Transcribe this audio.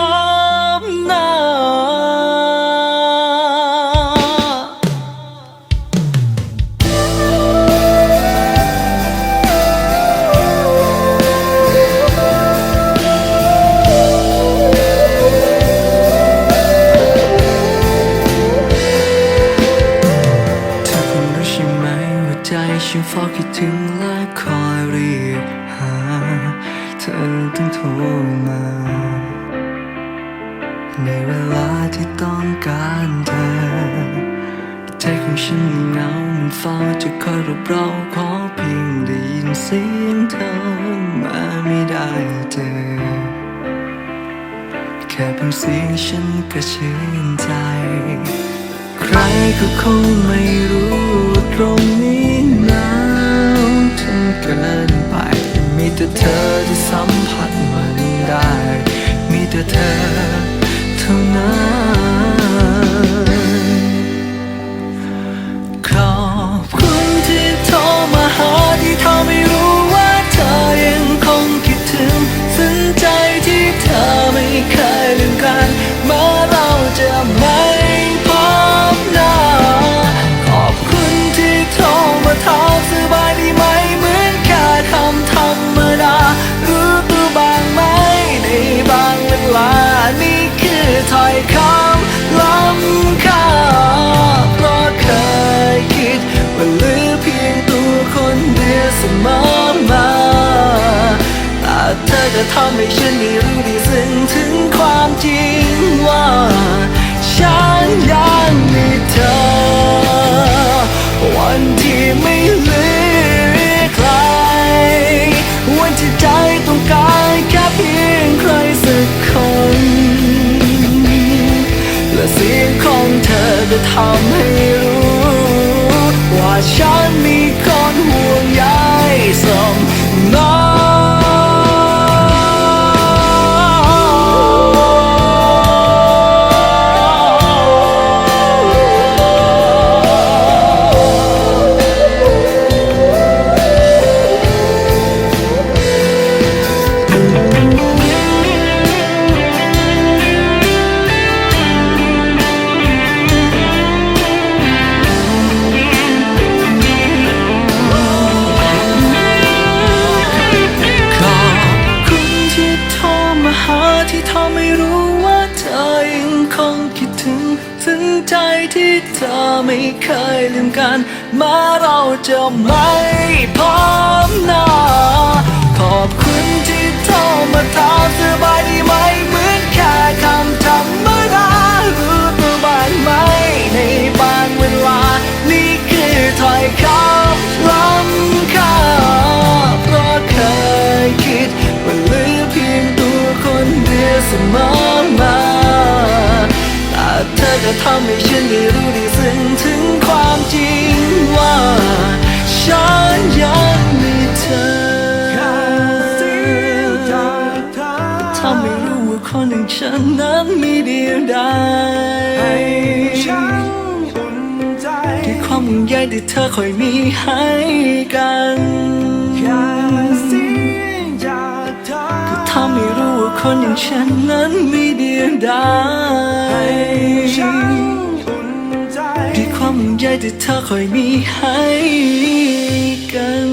อ คิดถึงและคอยเรียกหา เธอต้องโทรมา ในเวลาที่ต้องการเธอ ใจของฉันเหงามันเฝ้าจะคอยรบเราขอเพียงได้ยินเสียงเธอมาไม่ได้เจอ แค่เพียงเสียงฉันก็ชื่นใจ ใครก็คงไม่รู้ตรงนี้ อจะทำให้ฉันได้รู้ได้ซึ้งถึงความจริงว่าฉันยังมีเธอ วันที่ไม่เหลือใคร วันที่ใจต้องการแค่เพียงใครสักคน และเสียงของเธอจะทำให้รู้ ว่าฉัน ใจที่เธอไม่เคยลืมกัน มาเราจะไม่พอ ทำให้ฉันได้รู้ได้ซึ้งถึงความจริงว่าฉันยังมีเธอทำให้รู้ว่าคนอย่างฉันนั้นมีเดียวดายฉันอุ่นใจด้วยความห่วงใยที่เธอคอยมีให้กันแค่เสียงจากเธอทำให้รู้ว่าคนอย่างฉันนั้นมีเดียวดาย ใยที่เธอคอยมีให้กัน